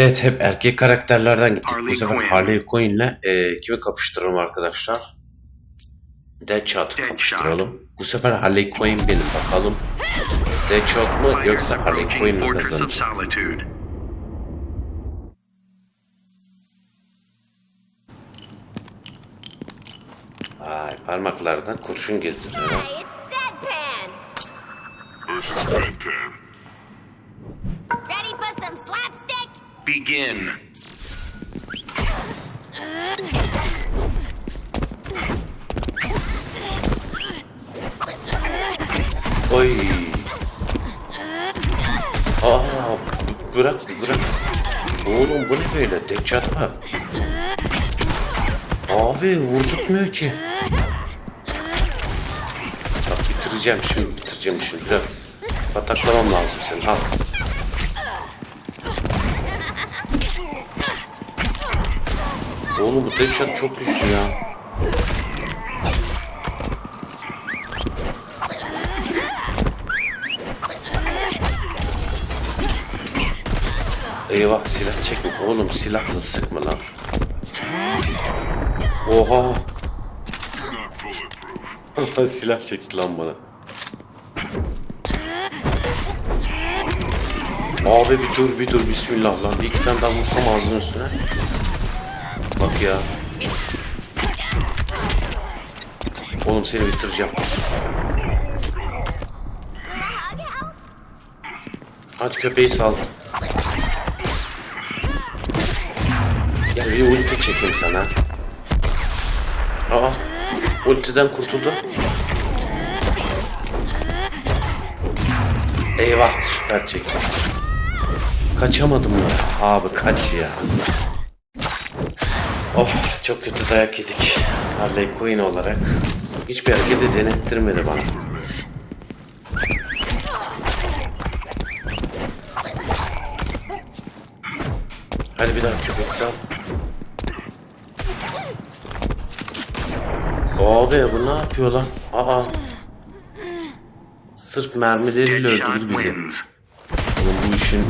Evet hep erkek karakterlerden gittik. Harley Bu sefer Quinn. Harley Quinn'le e, kimi kapıştıralım arkadaşlar? Deadshot Deadshot. kapıştıralım. Bu sefer Harley Quinn benim bakalım. Deadshot mu yoksa Harley Quinn mi kazanacak? Ay parmaklardan kurşun gezdiriyor. Hey, it's Deadpan! versus. Begin. Oy. Aa bırak bırak. Oğlum bu ne böyle? Deadshot mı? Abi vurdurtmuyor ki. Bak bitireceğim şimdi bitireceğim şimdi. Pataklamam lazım seni al. Oğlum bu Deadshot çok güçlü ya. Eyvah silah çekme. Oğlum silahla sıkma lan. Oha. Silah çekti lan bana. Abi bir dur bir dur bismillah lan. Bir iki tane daha vursam ağzının üstüne. Bak ya. Oğlum seni bitireceğim. Hadi köpeği sal. Gel bir ulti çekeyim sana. Aa, ultiden kurtuldu. Eyvah süper çekti. Kaçamadım ya. Abi kaç ya. Oh çok kötü dayak yedik. Harley Quinn olarak. Hiçbir hareketi denettirmedi bana. Hadi bir daha köpek sal. Abi bu ne yapıyor lan? Aa. Sırf mermileriyle öldürdü bizi. Oğlum bu işin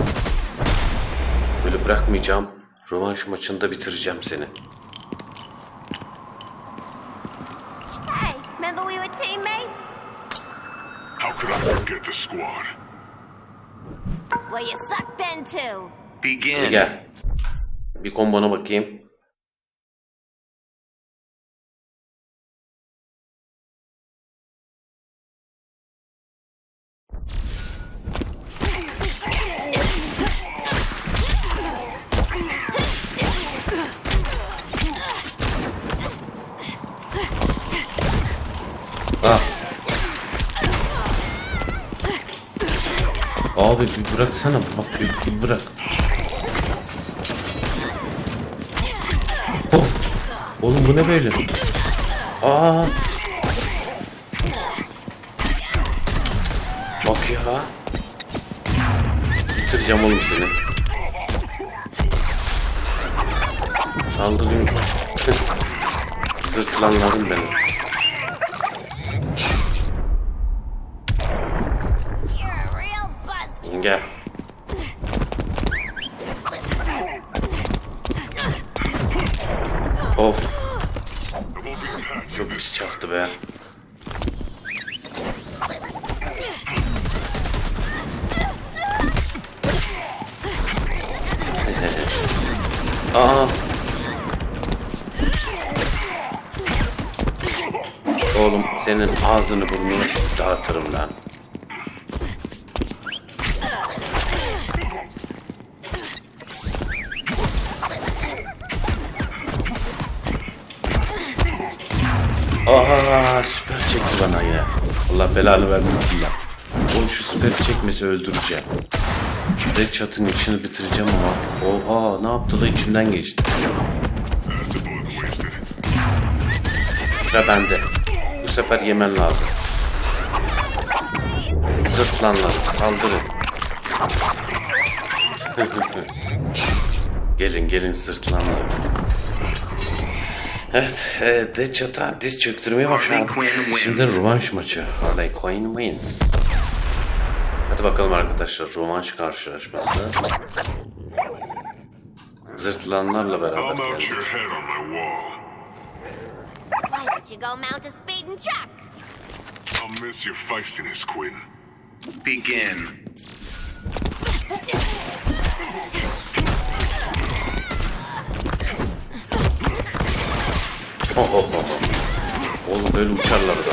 böyle bırakmayacağım. Rövanş maçında bitireceğim seni. How could I forget the squad? Well, you suck then too. Hadi Begin. gel. Bir kombona bakayım. Ah. Abi bir bıraksana bak bir, bırak. Oh. Oğlum bu ne böyle? Aa. Bak ya. Bitireceğim oğlum seni. Saldırayım. Zırtlanlarım benim. Gel. Of. Çok pis çaktı be. Aa. Oğlum senin ağzını burnunu dağıtırım lan. Aa süper çekti bana ya. Allah belanı vermesin ya. Oğlum şu süper çekmesi öldüreceğim. Red çatın içini bitireceğim ama. Oha ne yaptı da içimden geçti. Sıra bende. Bu sefer yemen lazım. Zırtlanlar saldırın. gelin gelin sırtlanlar. Evet, e, Deadshot'a diz çöktürmeye başladık. Quinn wins. Şimdi rövanş maçı. Harley Quinn wins. Hadi bakalım arkadaşlar, rövanş karşılaşması. zırtlanlarla beraber geldik. I'll miss your feistiness, Quinn. Begin. Oh, oh, oh. Oğlum böyle uçarlar da.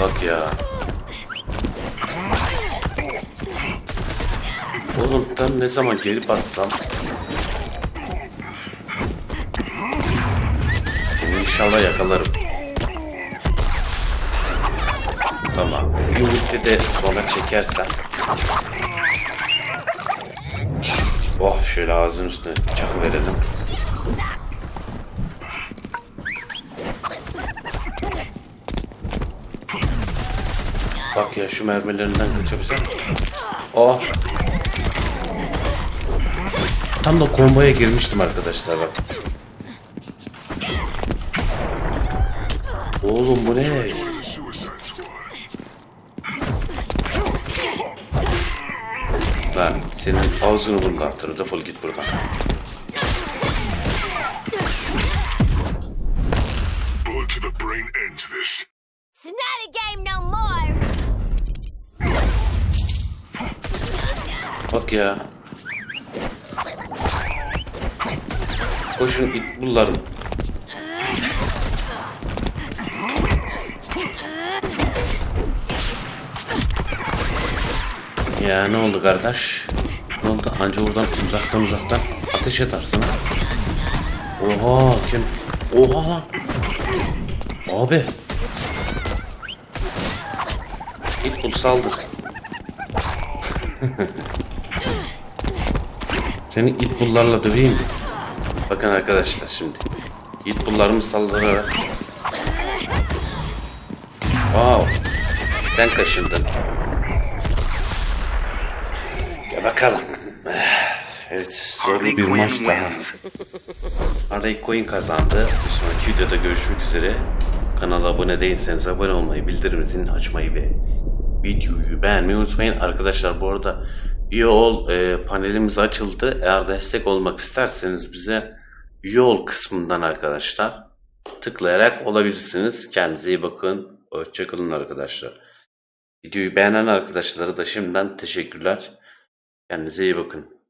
Bak ya. Oğlum tam ne zaman geri bassam. İnşallah yakalarım. Tamam. Bir ulti de sonra çekersen. Oh şöyle ağzının üstüne çakı verelim. Bak ya şu mermilerinden kaçabilsem. Oh. Tam da komboya girmiştim arkadaşlar bak. Oğlum bu ne? Lan senin ağzını bunu dağıtırım. Defol git buradan. Bullet to the brain ends this. It's not a game no more. Bak ya. Koşun it bullarım. Ya ne oldu kardeş? Ne oldu? Anca oradan uzaktan uzaktan ateş edersin. Oha kim? Oha lan. Abi. İt bul saldır. Seni itbullarla döveyim mi? Bakın arkadaşlar şimdi. İtbullarımı saldırarak. Wow. Sen kaşındın. Gel bakalım. Evet, zorlu bir maç daha. Arayı Coin kazandı. Bir sonraki videoda görüşmek üzere. Kanala abone değilseniz abone olmayı, bildirim açmayı ve videoyu beğenmeyi unutmayın. Arkadaşlar bu arada üye ol e, panelimiz açıldı. Eğer destek olmak isterseniz bize üye ol kısmından arkadaşlar tıklayarak olabilirsiniz. Kendinize iyi bakın. Hoşçakalın arkadaşlar. Videoyu beğenen arkadaşlara da şimdiden teşekkürler. Kendinize iyi bakın.